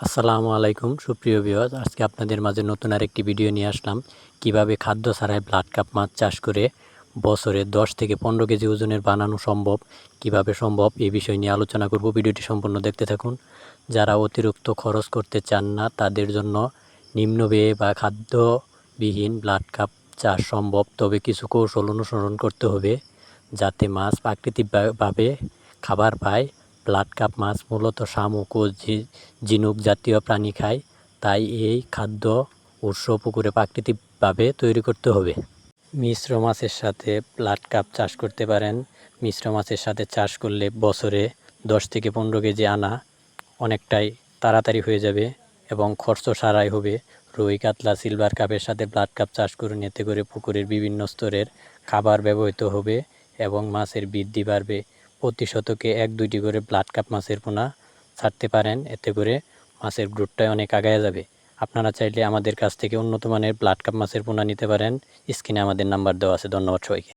আসসালামু আলাইকুম, সুপ্রিয় বিয়জ আজকে আপনাদের মাঝে নতুন আরেকটি ভিডিও নিয়ে আসলাম। কীভাবে খাদ্য ছাড়াই ব্লাড কাপ মাছ চাষ করে বছরে দশ থেকে পনেরো কেজি ওজনের বানানো সম্ভব, কীভাবে সম্ভব এই বিষয় নিয়ে আলোচনা করব। ভিডিওটি সম্পূর্ণ দেখতে থাকুন। যারা অতিরিক্ত খরচ করতে চান না, তাদের জন্য নিম্ন ব্যয়ে বা খাদ্যবিহীন ব্লাড কাপ চাষ সম্ভব। তবে কিছু কৌশল অনুসরণ করতে হবে, যাতে মাছ প্রাকৃতিকভাবে খাবার পায়। ব্লাড কাপ মাছ মূলত শামুক ও ঝিনুক জাতীয় প্রাণী খায়। তাই এই খাদ্য উৎস পুকুরে প্রাকৃতিকভাবে তৈরি করতে হবে। মিশ্র মাছের সাথে ব্লাড কাপ চাষ করতে পারেন। মিশ্র মাছের সাথে চাষ করলে বছরে দশ থেকে পনেরো কেজি আনা অনেকটাই তাড়াতাড়ি হয়ে যাবে এবং খরচ সারাই হবে। রুই, কাতলা, সিলভার কাপের সাথে ব্লাড কাপ চাষ করুন। এতে করে পুকুরের বিভিন্ন স্তরের খাবার ব্যবহৃত হবে এবং মাছের বৃদ্ধি বাড়বে। প্রতি শতকে এক দুইটি করে ব্লাড কাপ মাছের পোনা ছাড়তে পারেন। এতে করে মাছের গ্রোথটাই অনেক আগায় যাবে। আপনারা চাইলে আমাদের কাছ থেকে উন্নত মানের ব্লাড কাপ মাছের পোনা নিতে পারেন। স্ক্রিনে আমাদের নাম্বার দেওয়া আছে। ধন্যবাদ সবাইকে।